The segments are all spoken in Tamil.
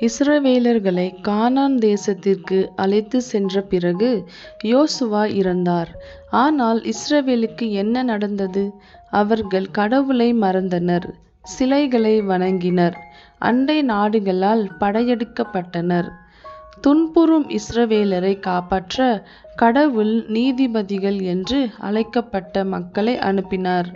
இஸ்ரவேலர்களை கானான் தேசத்திற்கு அழைத்துச் சென்ற பிறகு யோசுவா இறந்தார். ஆனால் இஸ்ரவேலுக்கு என்ன நடந்தது? அவர்கள் கடவுளை மறந்தனர். சிலைகளை வணங்கினர். அண்டை நாடுகளால் படையெடுக்கப்பட்டனர். துன்புறும் இஸ்ரவேலரை காப்பாற்ற கடவுள் நீதிபதிகள் என்று அழைக்கப்பட்ட மக்களை அனுப்பினார்.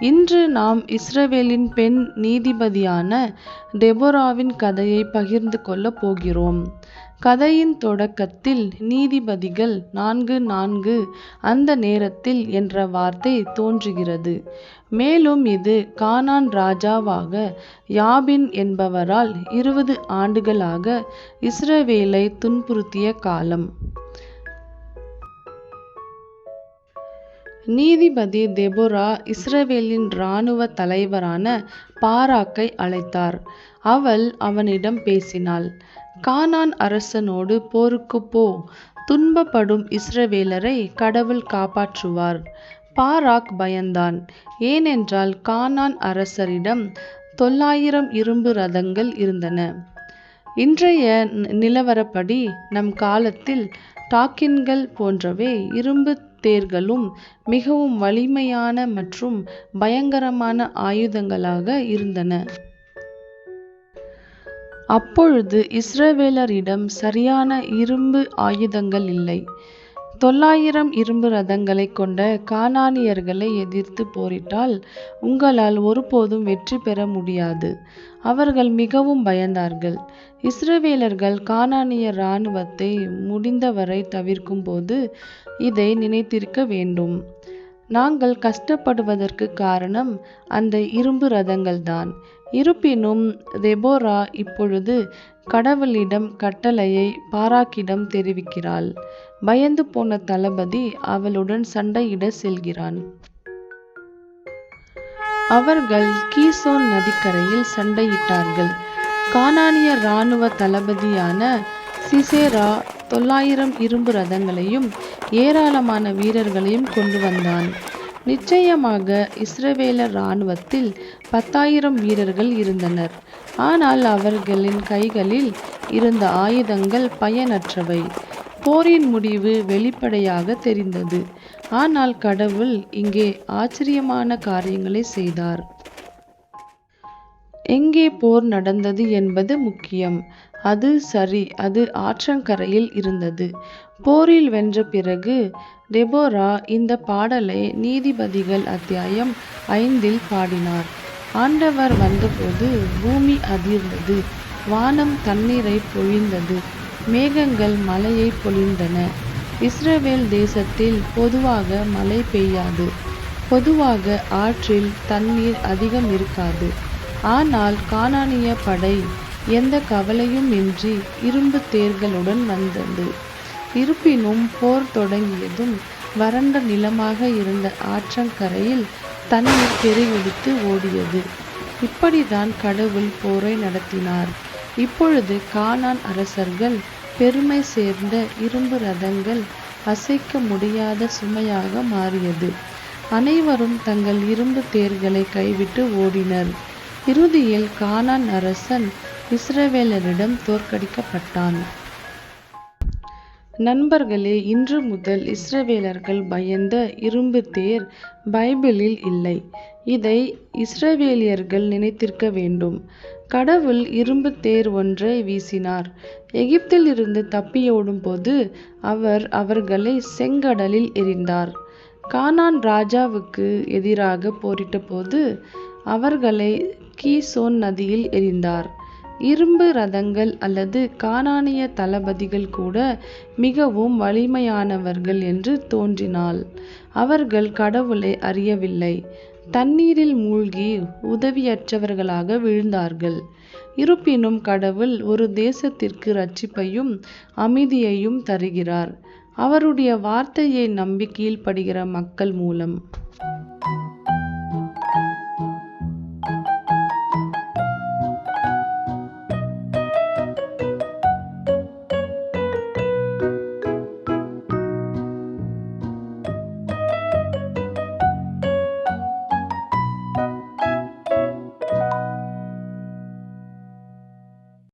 இன்று நாம் இஸ்ரவேலின் பெண் நீதிபதியான டெபோராவின் கதையை பகிர்ந்து கொள்ளப் போகிறோம். கதையின் தொடக்கத்தில் நீதிபதிகள் நான்கு நான்கு அந்த நேரத்தில் என்ற வார்த்தை தோன்றுகிறது. மேலும் இது கானான் ராஜாவாக யாபின் என்பவரால் இருபது ஆண்டுகளாக இஸ்ரவேலை துன்புறுத்திய காலம். நீதிபதி தெபோரா இஸ்ரவேலின் இராணுவ தலைவரான பாராக்கை அழைத்தார். அவள் அவனிடம் பேசினாள். கானான் அரசனோடு போருக்குப் போ. துன்பப்படும் இஸ்ரவேலரை கடவுள் காப்பாற்றுவார். பாராக் பயந்தான். ஏனென்றால் கானான் அரசரிடம் தொள்ளாயிரம் இரும்பு ரதங்கள் இருந்தன. இன்றைய நிலவரப்படி நம் காலத்தில் டாக்கின்கள் போன்றவை இரும்பு தேர்களும் மிகவும் வலிமையான மற்றும் பயங்கரமான ஆயுதங்களாக இருந்தன. அப்பொழுது இஸ்ரவேலரிடம் சரியான இரும்பு ஆயுதங்கள் இல்லை. தொள்ளாயிரம் இரும்பு ரதங்களைக் கொண்ட கானானியர்களை எதிர்த்து போரிட்டால் உங்களால் ஒருபோதும் வெற்றி பெற முடியாது. அவர்கள் மிகவும் பயந்தார்கள். இஸ்ரவேலர்கள் கானானிய இராணுவத்தை முடிந்தவரை தவிர்க்கும்போது இதை நினைத்திருக்க வேண்டும். நாங்கள் கஷ்டப்படுவதற்கு காரணம் அந்த இரும்பு ரதங்கள்தான். இருப்பினும் தெபோரா இப்பொழுது கடவுளிடம் கட்டளையை பாராக்கிடம் தெரிவிக்கிறாள். பயந்து போன தளபதி அவளுடன் சண்டையிட செல்கிறான். அவர்கள் கீசோன் நதிக்கரையில் சண்டையிட்டார்கள். கானானிய ராணுவ தளபதியான சிசேரா தொள்ளாயிரம் இரும்பு ரதங்களையும் ஏராளமான வீரர்களையும் கொண்டு வந்தான். நிச்சயமாக இஸ்ரவேலர் இராணுவத்தில் பத்தாயிரம் வீரர்கள் இருந்தனர். ஆனால் அவர்களின் கைகளில் இருந்த ஆயுதங்கள் பயனற்றவை. போரின் முடிவு வெளிப்படையாக தெரிந்தது. ஆனால் கடவுள் இங்கே ஆச்சரியமான காரியங்களைச் செய்தார். எங்கே போர் நடந்தது என்பது முக்கியம். அது சரி அது ஆற்றங்கரையில் இருந்தது. போரில் வென்ற பிறகு டெபோரா இந்த பாடலை நீதிபதிகள் அத்தியாயம் ஐந்தில் பாடினார். ஆண்டவர் வந்தபோது பூமி அதிர்ந்தது. வானம் தண்ணீரைப் பொழிந்தது. மேகங்கள் மலையை பொழிந்தன. இஸ்ரவேல் தேசத்தில் பொதுவாக மழை பெய்யாது. பொதுவாக ஆற்றில் தண்ணீர் அதிகம் இருக்காது. ஆனால் கானானிய படை எந்த கவலையும் இன்றி இரும்புத் தேர்களுடன் வந்தது. இருப்பினும் போர் தொடங்கியதும் வறண்ட நிலமாக இருந்த ஆற்றங்கரையில் தண்ணீர் பெருக்கெடுத்து ஓடியது. இப்படித்தான் கடவுள் போரை நடத்தினார். இப்பொழுது கானான் அரசர்கள் பெருமை சேர்ந்த இரும்பு ரதங்கள் அசைக்க முடியாத சுமையாக மாறியது. அனைவரும் தங்கள் இரும்புத் தேர்களை கைவிட்டு ஓடினர். இறுதியில் கானான் அரசன் இஸ்ரவேலரிடம் தோற்கடிக்கப்பட்டான். நண்பர்களே இன்று முதல் இஸ்ரவேலர்கள் பயந்த இரும்பு தேர் பைபிளில் இல்லை. இதை இஸ்ரவேலியர்கள் நினைத்திருக்க வேண்டும். கடவுள் இரும்புத் தேர் ஒன்றை வீசினார். எகிப்திலிருந்து தப்பியோடும்போது அவர் அவர்களை செங்கடலில் எரிந்தார் கானான் ராஜாவுக்கு எதிராகப் போரிட்டபோது அவர்களை கீசோன் நதியில் எரிந்தார் இரும்பு ரதங்கள் அல்லது கானானிய தளபதிகள் கூட மிகவும் வலிமையானவர்கள் என்று தோன்றினால் அவர்கள் கடவுளை அறியவில்லை. தண்ணீரில் மூழ்கி உதவியற்றவர்களாக விழுந்தார்கள் இருப்பினும் கடவுள் ஒரு தேசத்திற்கு ரட்சிப்பையும் அமைதியையும் தருகிறார். அவருடைய வார்த்தையை நம்பி கீழ்ப்படுகிற மக்கள் மூலம்.